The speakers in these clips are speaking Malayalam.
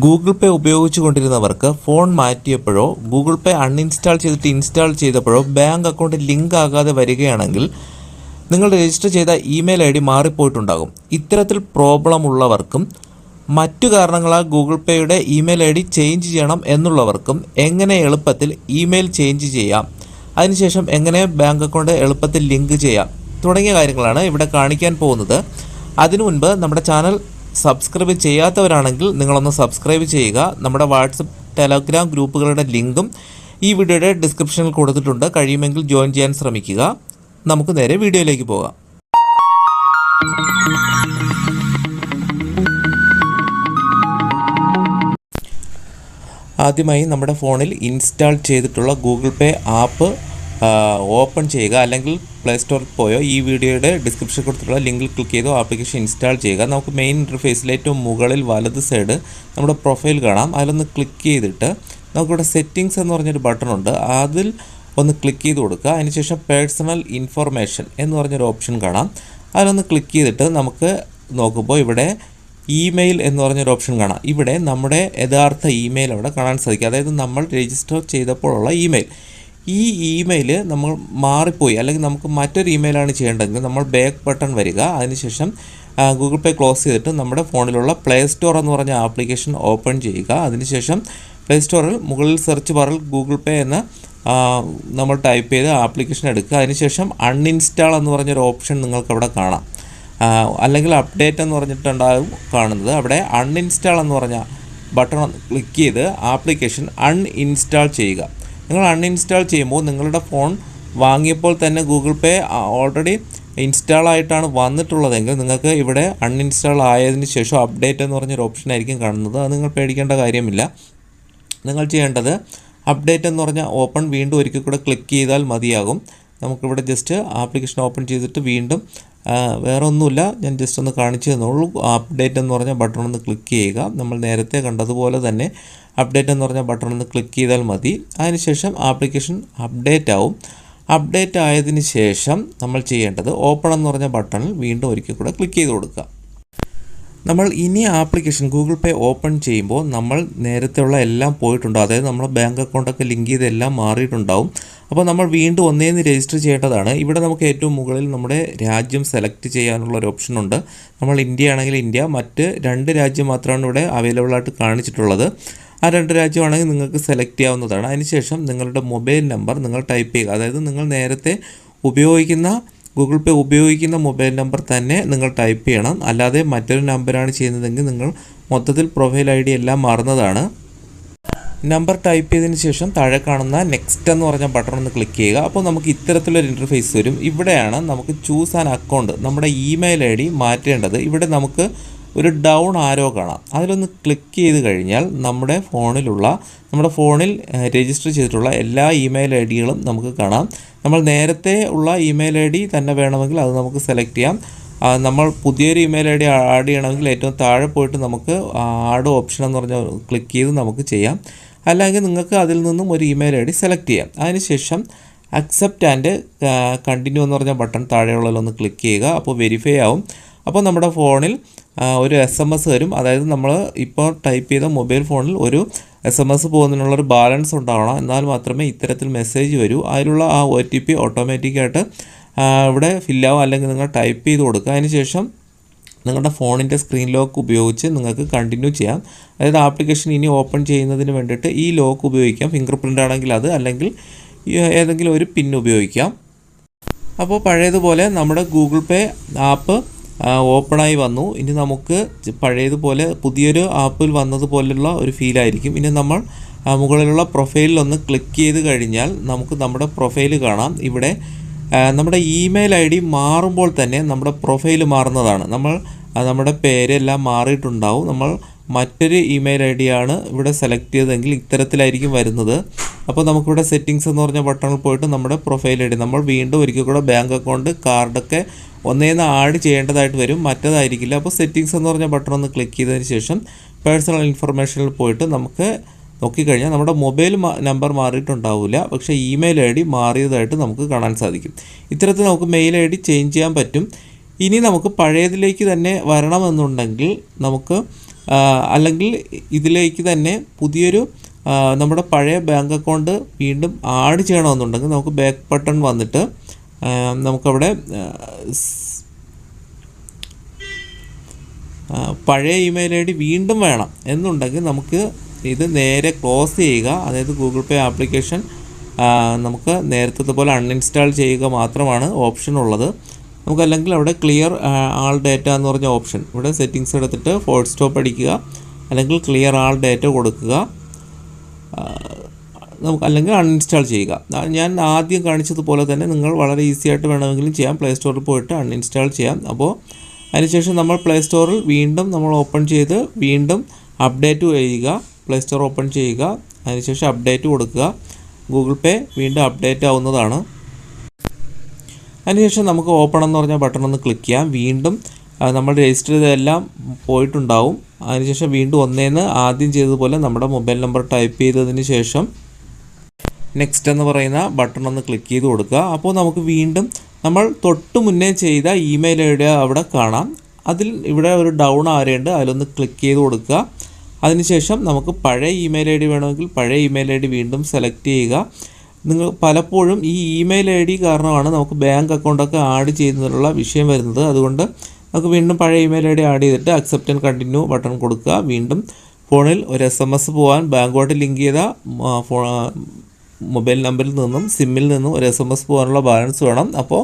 ഗൂഗിൾ പേ ഉപയോഗിച്ചു കൊണ്ടിരുന്നവർക്ക് ഫോൺ മാറ്റിയപ്പോഴോ ഗൂഗിൾ പേ അൺഇൻസ്റ്റാൾ ചെയ്തിട്ട് ഇൻസ്റ്റാൾ ചെയ്തപ്പോഴോ ബാങ്ക് അക്കൗണ്ട് ലിങ്ക് ആകാതെ വരികയാണെങ്കിൽ നിങ്ങൾ രജിസ്റ്റർ ചെയ്ത ഇമെയിൽ ഐ ഡി മാറിപ്പോയിട്ടുണ്ടാകും. ഇത്തരത്തിൽ പ്രോബ്ലം ഉള്ളവർക്കും മറ്റു കാരണങ്ങളാൽ ഗൂഗിൾ പേയുടെ ഇമെയിൽ ഐ ഡി ചേഞ്ച് ചെയ്യണം എന്നുള്ളവർക്കും എങ്ങനെ എളുപ്പത്തിൽ ഇമെയിൽ ചേഞ്ച് ചെയ്യാം അതിനുശേഷം എങ്ങനെ ബാങ്ക് അക്കൗണ്ട് എളുപ്പത്തിൽ ലിങ്ക് ചെയ്യാം തുടങ്ങിയ കാര്യങ്ങളാണ് ഇവിടെ കാണിക്കാൻ പോകുന്നത്. അതിനു മുൻപ് നമ്മുടെ ചാനൽ സബ്സ്ക്രൈബ് ചെയ്യാത്തവരാണെങ്കിൽ നിങ്ങളൊന്ന് സബ്സ്ക്രൈബ് ചെയ്യുക. നമ്മുടെ വാട്സപ്പ് ടെലഗ്രാം ഗ്രൂപ്പുകളുടെ ലിങ്കും ഈ വീഡിയോയുടെ ഡിസ്ക്രിപ്ഷനിൽ കൊടുത്തിട്ടുണ്ട്. കഴിയുമെങ്കിൽ ജോയിൻ ചെയ്യാൻ ശ്രമിക്കുക. നമുക്ക് നേരെ വീഡിയോയിലേക്ക് പോകാം. ആദ്യമായി നമ്മുടെ ഫോണിൽ ഇൻസ്റ്റാൾ ചെയ്തിട്ടുള്ള ഗൂഗിൾ പേ ആപ്പ് ഓപ്പൺ ചെയ്യുക അല്ലെങ്കിൽ പ്ലേ സ്റ്റോറിൽ പോയോ ഈ വീഡിയോയുടെ ഡിസ്ക്രിപ്ഷൻ കൊടുത്തിട്ടുള്ള ലിങ്കിൽ ക്ലിക്ക് ചെയ്തോ ആപ്ലിക്കേഷൻ ഇൻസ്റ്റാൾ ചെയ്യുക. നമുക്ക് മെയിൻ ഇന്റർഫേസിൽ ഏറ്റവും മുകളിൽ വലത് സൈഡ് നമ്മുടെ പ്രൊഫൈൽ കാണാം. അതിലൊന്ന് ക്ലിക്ക് ചെയ്തിട്ട് നമുക്കിവിടെ സെറ്റിങ്സ് എന്ന് പറഞ്ഞൊരു ബട്ടൺ ഉണ്ട്. അതിൽ ഒന്ന് ക്ലിക്ക് ചെയ്ത് കൊടുക്കുക. അതിനുശേഷം പേഴ്സണൽ ഇൻഫർമേഷൻ എന്ന് പറഞ്ഞൊരു ഓപ്ഷൻ കാണാം. അതിലൊന്ന് ക്ലിക്ക് ചെയ്തിട്ട് നമുക്ക് നോക്കുമ്പോൾ ഇവിടെ ഇമെയിൽ എന്ന് പറഞ്ഞൊരു ഓപ്ഷൻ കാണാം. ഇവിടെ നമ്മുടെ യഥാർത്ഥ ഇമെയിൽ അവിടെ കാണാൻ സാധിക്കും. അതായത് നമ്മൾ രജിസ്റ്റർ ചെയ്തപ്പോഴുള്ള ഇമെയിൽ ഈ ഇമെയിൽ നമ്മൾ മാറിപ്പോയി. അല്ലെങ്കിൽ നമുക്ക് മറ്റൊരു ഇമെയിലാണ് ചെയ്യേണ്ടതെങ്കിൽ നമ്മൾ ബാക്ക് ബട്ടൺ വരിക. അതിനുശേഷം ഗൂഗിൾ പേ ക്ലോസ് ചെയ്തിട്ട് നമ്മുടെ ഫോണിലുള്ള പ്ലേ സ്റ്റോർ എന്ന് പറഞ്ഞ ആപ്ലിക്കേഷൻ ഓപ്പൺ ചെയ്യുക. അതിനുശേഷം പ്ലേ സ്റ്റോറിൽ മുകളിൽ സെർച്ച് ബാറിൽ ഗൂഗിൾ പേ എന്ന് നമ്മൾ ടൈപ്പ് ചെയ്ത് ആപ്ലിക്കേഷൻ എടുക്കുക. അതിനുശേഷം അൺഇൻസ്റ്റാൾ എന്ന് പറഞ്ഞൊരു ഓപ്ഷൻ നിങ്ങൾക്ക് അവിടെ കാണാം. അല്ലെങ്കിൽ അപ്ഡേറ്റ് എന്ന് പറഞ്ഞിട്ടുണ്ടാകും കാണുന്നത്. അവിടെ അൺഇൻസ്റ്റാൾ എന്ന് പറഞ്ഞ ബട്ടൺ ക്ലിക്ക് ചെയ്ത് ആപ്ലിക്കേഷൻ അൺഇൻസ്റ്റാൾ ചെയ്യുക. നിങ്ങൾ അൺഇൻസ്റ്റാൾ ചെയ്യുമ്പോൾ നിങ്ങളുടെ ഫോൺ വാങ്ങിയപ്പോൾ തന്നെ ഗൂഗിൾ പേ ഓൾറെഡി ഇൻസ്റ്റാൾ ആയിട്ടാണ് വന്നിട്ടുള്ളതെങ്കിൽ നിങ്ങൾക്ക് ഇവിടെ അൺഇൻസ്റ്റാൾ ആയതിനു ശേഷം അപ്ഡേറ്റ് എന്ന് പറഞ്ഞൊരു ഓപ്ഷൻ ആയിരിക്കും കാണുന്നത്. അത് നിങ്ങൾ പേടിക്കേണ്ട കാര്യമില്ല. നിങ്ങൾ ചെയ്യേണ്ടത് അപ്ഡേറ്റ് എന്ന് പറഞ്ഞാൽ ഓപ്പൺ വീണ്ടും ഒരിക്കൽ കൂടെ ക്ലിക്ക് ചെയ്താൽ മതിയാകും. നമുക്കിവിടെ ജസ്റ്റ് ആപ്ലിക്കേഷൻ ഓപ്പൺ ചെയ്തിട്ട് വീണ്ടും വേറെ ഒന്നുമില്ല ഞാൻ ജസ്റ്റ് ഒന്ന് കാണിച്ചു തന്നുള്ളൂ. അപ്ഡേറ്റ് എന്ന് പറഞ്ഞ ബട്ടൺ ഒന്ന് ക്ലിക്ക് ചെയ്യുക. നമ്മൾ നേരത്തെ കണ്ടതുപോലെ തന്നെ അപ്ഡേറ്റ് എന്ന് പറഞ്ഞ ബട്ടൺ ഒന്ന് ക്ലിക്ക് ചെയ്താൽ മതി. അതിനുശേഷം ആപ്ലിക്കേഷൻ അപ്ഡേറ്റ് ആവും. അപ്ഡേറ്റ് ആയതിന് ശേഷം നമ്മൾ ചെയ്യേണ്ടത് ഓപ്പൺ എന്ന് പറഞ്ഞ ബട്ടണിൽ വീണ്ടും ഒരിക്കൽ കൂടെ ക്ലിക്ക് ചെയ്ത് കൊടുക്കുക. നമ്മൾ ഇനി ആപ്ലിക്കേഷൻ ഗൂഗിൾ പേ ഓപ്പൺ ചെയ്യുമ്പോൾ നമ്മൾ നേരത്തെയുള്ള എല്ലാം പോയിട്ടുണ്ടാവും അതായത് നമ്മുടെ ബാങ്ക് അക്കൗണ്ടൊക്കെ ലിങ്ക് ചെയ്ത് എല്ലാം മാറിയിട്ടുണ്ടാവും. അപ്പോൾ നമ്മൾ വീണ്ടും ഒന്നേന്ന് രജിസ്റ്റർ ചെയ്യേണ്ടതാണ്. ഇവിടെ നമുക്ക് ഏറ്റവും മുകളിൽ നമ്മുടെ രാജ്യം സെലക്ട് ചെയ്യാനുള്ള ഒരു ഓപ്ഷൻ ഉണ്ട്. നമ്മൾ ഇന്ത്യ ആണെങ്കിൽ ഇന്ത്യ മറ്റ് രണ്ട് രാജ്യം മാത്രമാണ് ഇവിടെ അവൈലബിൾ ആയിട്ട് കാണിച്ചിട്ടുള്ളത്. ആ രണ്ട് രാജ്യമാണെങ്കിൽ നിങ്ങൾക്ക് സെലക്ട് ചെയ്യാവുന്നതാണ്. അതിനുശേഷം നിങ്ങളുടെ മൊബൈൽ നമ്പർ നിങ്ങൾ ടൈപ്പ് ചെയ്യുക. അതായത് നിങ്ങൾ നേരത്തെ ഉപയോഗിക്കുന്ന ഗൂഗിൾ പേ ഉപയോഗിക്കുന്ന മൊബൈൽ നമ്പർ തന്നെ നിങ്ങൾ ടൈപ്പ് ചെയ്യണം. അല്ലാതെ മറ്റൊരു നമ്പറാണ് ചെയ്യുന്നതെങ്കിൽ നിങ്ങൾ മൊത്തത്തിൽ പ്രൊഫൈൽ ഐ ഡി എല്ലാം മാറുന്നതാണ്. നമ്പർ ടൈപ്പ് ചെയ്തതിന് ശേഷം താഴെ കാണുന്ന നെക്സ്റ്റ് എന്ന് പറഞ്ഞ ബട്ടൺ ഒന്ന് ക്ലിക്ക് ചെയ്യുക. അപ്പോൾ നമുക്ക് ഇത്തരത്തിലൊരു ഇന്റർഫേസ് വരും. ഇവിടെയാണ് നമുക്ക് ചൂസ് ആൻ അക്കൗണ്ട് നമ്മുടെ ഇമെയിൽ ഐ ഡി മാറ്റേണ്ടത്. ഇവിടെ നമുക്ക് ഒരു ഡൗൺ ആരോ കാണാം. അതിലൊന്ന് ക്ലിക്ക് ചെയ്ത് കഴിഞ്ഞാൽ നമ്മുടെ ഫോണിലുള്ള നമ്മുടെ ഫോണിൽ രജിസ്റ്റർ ചെയ്തിട്ടുള്ള എല്ലാ ഇമെയിൽ ഐ ഡികളും നമുക്ക് കാണാം. നമ്മൾ നേരത്തെ ഉള്ള ഇമെയിൽ ഐ ഡി തന്നെ വേണമെങ്കിൽ അത് നമുക്ക് സെലക്ട് ചെയ്യാം. നമ്മൾ പുതിയൊരു ഇമെയിൽ ഐ ഡി ആഡ് ചെയ്യണമെങ്കിൽ ഏറ്റവും താഴെ പോയിട്ട് നമുക്ക് ആഡ് ഓപ്ഷൻ എന്ന് പറഞ്ഞ ക്ലിക്ക് ചെയ്ത് നമുക്ക് ചെയ്യാം. അല്ലെങ്കിൽ നിങ്ങൾക്ക് അതിൽ നിന്നും ഒരു ഇമെയിൽ ഐ ഡി സെലക്ട് ചെയ്യാം. അതിനുശേഷം അക്സെപ്റ്റ് ആൻഡ് കണ്ടിന്യൂ എന്ന് പറഞ്ഞ ബട്ടൺ താഴെയുള്ളതിലൊന്ന് ക്ലിക്ക് ചെയ്യുക. അപ്പോൾ വെരിഫൈ ആവും. അപ്പോൾ നമ്മുടെ ഫോണിൽ ഒരു എസ് എം എസ് വരും. അതായത് നമ്മൾ ഇപ്പോൾ ടൈപ്പ് ചെയ്ത മൊബൈൽ ഫോണിൽ ഒരു എസ് എം എസ് പോകുന്നതിനുള്ളൊരു ബാലൻസ് ഉണ്ടാവണം. എന്നാൽ മാത്രമേ ഇത്തരത്തിൽ മെസ്സേജ് വരൂ. അതിലുള്ള ആ ഒ ടി പി ഓട്ടോമാറ്റിക്കായിട്ട് ഇവിടെ ഫില്ലാവും അല്ലെങ്കിൽ നിങ്ങൾ ടൈപ്പ് ചെയ്ത് കൊടുക്കുക. അതിനുശേഷം നിങ്ങളുടെ ഫോണിന്റെ സ്ക്രീൻ ലോക്ക് ഉപയോഗിച്ച് നിങ്ങൾക്ക് കണ്ടിന്യൂ ചെയ്യാം. അതായത് ആപ്ലിക്കേഷൻ ഇനി ഓപ്പൺ ചെയ്യുന്നതിന് വേണ്ടിയിട്ട് ഈ ലോക്ക് ഉപയോഗിക്കാം. ഫിംഗർ പ്രിന്റ് ആണെങ്കിൽ അത് അല്ലെങ്കിൽ ഏതെങ്കിലും ഒരു പിൻ ഉപയോഗിക്കാം. അപ്പോൾ പഴയതുപോലെ നമ്മുടെ ഗൂഗിൾ പേ ആപ്പ് ഓപ്പണായി വന്നു. ഇനി നമുക്ക് പഴയതുപോലെ പുതിയൊരു ആപ്പിൽ വന്നതുപോലുള്ള ഒരു ഫീലായിരിക്കും. ഇനി നമ്മൾ മുകളിലുള്ള പ്രൊഫൈലിൽ ഒന്ന് ക്ലിക്ക് ചെയ്ത് കഴിഞ്ഞാൽ നമുക്ക് നമ്മുടെ പ്രൊഫൈൽ കാണാം. ഇവിടെ നമ്മുടെ ഇമെയിൽ ഐ ഡി മാറുമ്പോൾ തന്നെ നമ്മുടെ പ്രൊഫൈൽ മാറുന്നതാണ്. നമ്മൾ നമ്മുടെ പേരെല്ലാം മാറിയിട്ടുണ്ടാവും. നമ്മൾ മറ്റൊരു ഇമെയിൽ ഐ ഡിയാണ് ഇവിടെ സെലക്ട് ചെയ്തതെങ്കിൽ ഇത്തരത്തിലായിരിക്കും വരുന്നത്. അപ്പോൾ നമുക്കിവിടെ സെറ്റിങ്സ് എന്ന് പറഞ്ഞ ബട്ടണിൽ പോയിട്ട് നമ്മുടെ പ്രൊഫൈൽ ഐ ഡി നമ്മൾ വീണ്ടും ഒരിക്കൽ കൂടെ ബാങ്ക് അക്കൗണ്ട് കാർഡൊക്കെ ഒന്നേന്ന് ആഡ് ചെയ്യേണ്ടതായിട്ട് വരും. മറ്റേതായിരിക്കില്ല. അപ്പോൾ സെറ്റിങ്സ് എന്ന് പറഞ്ഞ ബട്ടൺ ഒന്ന് ക്ലിക്ക് ചെയ്തതിന് ശേഷം പേഴ്സണൽ ഇൻഫർമേഷനിൽ പോയിട്ട് നമുക്ക് നോക്കിക്കഴിഞ്ഞാൽ നമ്മുടെ മൊബൈൽ നമ്പർ മാറിയിട്ടുണ്ടാവില്ല. പക്ഷേ ഇമെയിൽ ഐ ഡി മാറിയതായിട്ട് നമുക്ക് കാണാൻ സാധിക്കും. ഇത്തരത്തിൽ നമുക്ക് മെയിൽ ഐ ഡി ചേഞ്ച് ചെയ്യാൻ പറ്റും. ഇനി നമുക്ക് പഴയതിലേക്ക് തന്നെ വരണമെന്നുണ്ടെങ്കിൽ നമുക്ക് അല്ലെങ്കിൽ ഇതിലേക്ക് തന്നെ പുതിയൊരു നമ്മുടെ പഴയ ബാങ്ക് അക്കൗണ്ട് വീണ്ടും ആഡ് ചെയ്യണമെന്നുണ്ടെങ്കിൽ നമുക്ക് ബാക്ക് ബട്ടൺ വന്നിട്ട് നമുക്കവിടെ പഴയ ഇമെയിൽ ഐ ഡി വീണ്ടും വേണം എന്നുണ്ടെങ്കിൽ നമുക്ക് ഇത് നേരെ ക്ലോസ് ചെയ്യുക. അതായത് ഗൂഗിൾ പേ ആപ്ലിക്കേഷൻ നമുക്ക് നേരത്തെ പോലെ അൺഇൻസ്റ്റാൾ ചെയ്യുക മാത്രമാണ് ഓപ്ഷൻ ഉള്ളത്. നമുക്കല്ലെങ്കിൽ അവിടെ ക്ലിയർ ആൾ ഡേറ്റ എന്ന് പറഞ്ഞ ഓപ്ഷൻ. ഇവിടെ സെറ്റിങ്സ് എടുത്തിട്ട് ഫോൾ സ്റ്റോപ്പ് അടിക്കുക. അല്ലെങ്കിൽ ക്ലിയർ ആൾ ഡേറ്റ കൊടുക്കുക. നമുക്ക് അല്ലെങ്കിൽ അൺഇൻസ്റ്റാൾ ചെയ്യുക. ഞാൻ ആദ്യം കാണിച്ചതുപോലെ തന്നെ നിങ്ങൾ വളരെ ഈസി ആയിട്ട് വേണമെങ്കിലും ചെയ്യാം. പ്ലേ സ്റ്റോറിൽ പോയിട്ട് അൺഇൻസ്റ്റാൾ ചെയ്യാം. അപ്പോൾ അതിനുശേഷം നമ്മൾ പ്ലേ സ്റ്റോറിൽ വീണ്ടും നമ്മൾ ഓപ്പൺ ചെയ്ത് വീണ്ടും അപ്ഡേറ്റ് ചെയ്യുക. പ്ലേ സ്റ്റോർ ഓപ്പൺ ചെയ്യുക. അതിനുശേഷം അപ്ഡേറ്റ് കൊടുക്കുക. ഗൂഗിൾ പേ വീണ്ടും അപ്ഡേറ്റ് ആവുന്നതാണ്. അതിനുശേഷം നമുക്ക് ഓപ്പൺ എന്ന് പറഞ്ഞ ബട്ടൺ ഒന്ന് ക്ലിക്ക് ചെയ്യാം. വീണ്ടും നമ്മൾ രജിസ്റ്റർ ചെയ്തതെല്ലാം പോയിട്ടുണ്ടാവും. അതിനുശേഷം വീണ്ടും ഒന്നേന്ന് ആദ്യം ചെയ്തതുപോലെ നമ്മുടെ മൊബൈൽ നമ്പർ ടൈപ്പ് ചെയ്തതിന് ശേഷം നെക്സ്റ്റ് എന്ന് പറയുന്ന ബട്ടൺ ഒന്ന് ക്ലിക്ക് ചെയ്ത് കൊടുക്കുക. അപ്പോൾ നമുക്ക് വീണ്ടും നമ്മൾ തൊട്ട് മുന്നേ ചെയ്ത ഇമെയിൽ ഐ ഡി അവിടെ കാണാം. അതിൽ ഇവിടെ ഒരു ഡൗൺ ആരെയുണ്ട് അതിലൊന്ന് ക്ലിക്ക് ചെയ്ത് കൊടുക്കുക. അതിനുശേഷം നമുക്ക് പഴയ ഇമെയിൽ ഐ ഡി വേണമെങ്കിൽ പഴയ ഇമെയിൽ ഐ ഡി വീണ്ടും സെലക്ട് ചെയ്യുക. നിങ്ങൾ പലപ്പോഴും ഈ ഇമെയിൽ ഐ ഡി കാരണമാണ് നമുക്ക് ബാങ്ക് അക്കൗണ്ടൊക്കെ ആഡ് ചെയ്യുന്നതിനുള്ള വിഷയം വരുന്നത്. അതുകൊണ്ട് നമുക്ക് വീണ്ടും പഴയ ഇമെയിൽ ഐ ഡി ആഡ് ചെയ്തിട്ട് അക്സെപ്റ്റ് ആൻഡ് കണ്ടിന്യൂ ബട്ടൺ കൊടുക്കുക. വീണ്ടും ഫോണിൽ ഒരു എസ് എം എസ് പോകാൻ ബാങ്കുമായിട്ട് ലിങ്ക് ചെയ്ത മൊബൈൽ നമ്പറിൽ നിന്നും സിമ്മിൽ നിന്നും ഒരു എസ് എം എസ് പോകാനുള്ള ബാലൻസ് വേണം. അപ്പോൾ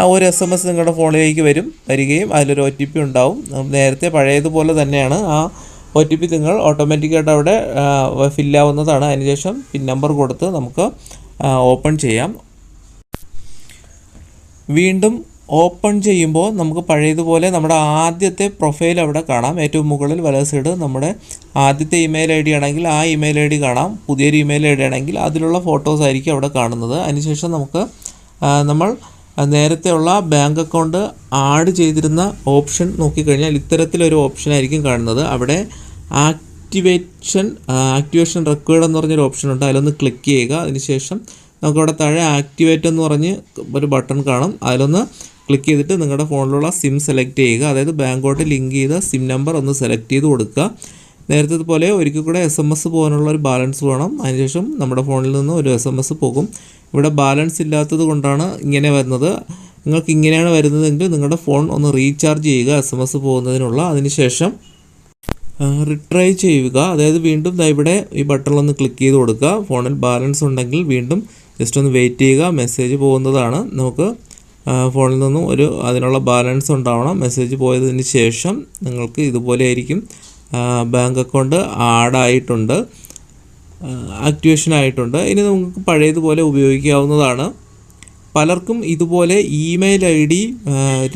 ആ ഒരു എസ് എം എസ് നിങ്ങളുടെ ഫോണിലേക്ക് വരും വരികയും അതിലൊരു ഒ ടി പി ഉണ്ടാവും. നേരത്തെ പഴയതുപോലെ തന്നെയാണ്. ആ ഒ ടി പി നിങ്ങൾ ഓട്ടോമാറ്റിക്കായിട്ട് അവിടെ ഫില്ലാവുന്നതാണ് അതിനുശേഷം പിൻ നമ്പർ കൊടുത്ത് നമുക്ക് ഓപ്പൺ ചെയ്യാം. വീണ്ടും ഓപ്പൺ ചെയ്യുമ്പോൾ നമുക്ക് പഴയതുപോലെ നമ്മുടെ ആദ്യത്തെ പ്രൊഫൈൽ അവിടെ കാണാം. ഏറ്റവും മുകളിൽ വലത് സൈഡ് നമ്മുടെ ആദ്യത്തെ ഇമെയിൽ ഐ ഡി ആണെങ്കിൽ ആ ഇമെയിൽ ഐ ഡി കാണാം. പുതിയൊരു ഇമെയിൽ ഐ ഡി ആണെങ്കിൽ അതിലുള്ള ഫോട്ടോസ് ആയിരിക്കും അവിടെ കാണുന്നത്. അതിനുശേഷം നമുക്ക് ആ, നമ്മൾ നേരത്തെയുള്ള ബാങ്ക് അക്കൗണ്ട് ആഡ് ചെയ്തിരുന്ന ഓപ്ഷൻ നോക്കിക്കഴിഞ്ഞാൽ ഇത്തരത്തിലൊരു ഓപ്ഷൻ ആയിരിക്കും കാണുന്നത്. അവിടെ ആക്ടിവേഷൻ ആക്ടിവേഷൻ റെക്കോർഡ് എന്ന് പറഞ്ഞൊരു ഓപ്ഷൻ ഉണ്ട്. അതിലൊന്ന് ക്ലിക്ക് ചെയ്യുക. അതിനുശേഷം നമുക്കവിടെ താഴെ ആക്ടിവേറ്റ് എന്ന് പറഞ്ഞ് ഒരു ബട്ടൺ കാണും. അതിലൊന്ന് ക്ലിക്ക് ചെയ്തിട്ട് നിങ്ങളുടെ ഫോണിലുള്ള സിം സെലക്ട് ചെയ്യുക. അതായത് ബാങ്കോട്ട് ലിങ്ക് ചെയ്ത സിം നമ്പർ ഒന്ന് സെലക്ട് ചെയ്ത് കൊടുക്കുക. നേരത്തെ പോലെ ഒരിക്കൽ കൂടെ എസ് എം എസ് പോകാനുള്ള ഒരു ബാലൻസ് വേണം. അതിനുശേഷം നമ്മുടെ ഫോണിൽ നിന്ന് ഒരു എസ് എം എസ് പോകും. ഇവിടെ ബാലൻസ് ഇല്ലാത്തത് കൊണ്ടാണ് ഇങ്ങനെ വരുന്നത്. നിങ്ങൾക്ക് ഇങ്ങനെയാണ് വരുന്നതെങ്കിൽ നിങ്ങളുടെ ഫോൺ ഒന്ന് റീചാർജ് ചെയ്യുക എസ് എം എസ് പോകുന്നതിനുള്ള. അതിനുശേഷം റിട്രൈ ചെയ്യുക. അതായത് വീണ്ടും ഇവിടെ ഈ ബട്ടണിലൊന്ന് ക്ലിക്ക് ചെയ്ത് കൊടുക്കുക. ഫോണിൽ ബാലൻസ് ഉണ്ടെങ്കിൽ വീണ്ടും ജസ്റ്റ് ഒന്ന് വെയിറ്റ് ചെയ്യുക. മെസ്സേജ് പോകുന്നതാണ്. നമുക്ക് ഫോണിൽ നിന്നും ഒരു അതിനുള്ള ബാലൻസ് ഉണ്ടാവണം. മെസ്സേജ് പോയതിന് ശേഷം നിങ്ങൾക്ക് ഇതുപോലെ ആയിരിക്കും. ബാങ്ക് അക്കൗണ്ട് ആഡായിട്ടുണ്ട് ആക്ടിവേഷൻ ആയിട്ടുണ്ട് ഇനി നമുക്ക് പഴയതുപോലെ ഉപയോഗിക്കാവുന്നതാണ്. പലർക്കും ഇതുപോലെ ഇമെയിൽ ഐ ഡി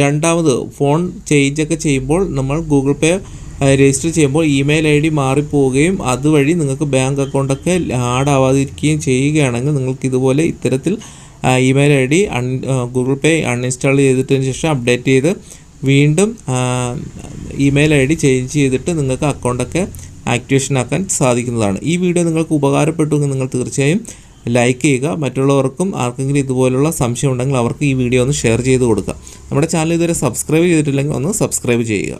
രണ്ടാമത് ഫോൺ ചേഞ്ച് ഒക്കെ ചെയ്യുമ്പോൾ നമ്മൾ ഗൂഗിൾ പേ രജിസ്റ്റർ ചെയ്യുമ്പോൾ ഇമെയിൽ ഐ ഡി മാറിപ്പോവുകയും അതുവഴി നിങ്ങൾക്ക് ബാങ്ക് അക്കൗണ്ടൊക്കെ ആഡ് ആവാതിരിക്കുകയും ചെയ്യുകയാണെങ്കിൽ നിങ്ങൾക്ക് ഇതുപോലെ ഇത്തരത്തിൽ email I D un Google Pay uninstall ചെയ്തിട്ടതിന് ശേഷം അപ്ഡേറ്റ് ചെയ്ത് വീണ്ടും ഇമെയിൽ ഐ ഡി ചേഞ്ച് ചെയ്തിട്ട് നിങ്ങൾക്ക് അക്കൗണ്ടൊക്കെ ആക്ടിവേഷൻ ആക്കാൻ സാധിക്കുന്നതാണ്. ഈ വീഡിയോ നിങ്ങൾക്ക് ഉപകാരപ്പെട്ടുവെങ്കിൽ നിങ്ങൾ തീർച്ചയായും ലൈക്ക് ചെയ്യുക. മറ്റുള്ളവർക്കും ആർക്കെങ്കിലും ഇതുപോലുള്ള സംശയം ഉണ്ടെങ്കിൽ അവർക്ക് ഈ വീഡിയോ ഒന്ന് ഷെയർ ചെയ്ത് കൊടുക്കുക. നമ്മുടെ ചാനൽ ഇതുവരെ സബ്സ്ക്രൈബ് ചെയ്തിട്ടില്ലെങ്കിൽ ഒന്ന് സബ്സ്ക്രൈബ് ചെയ്യുക.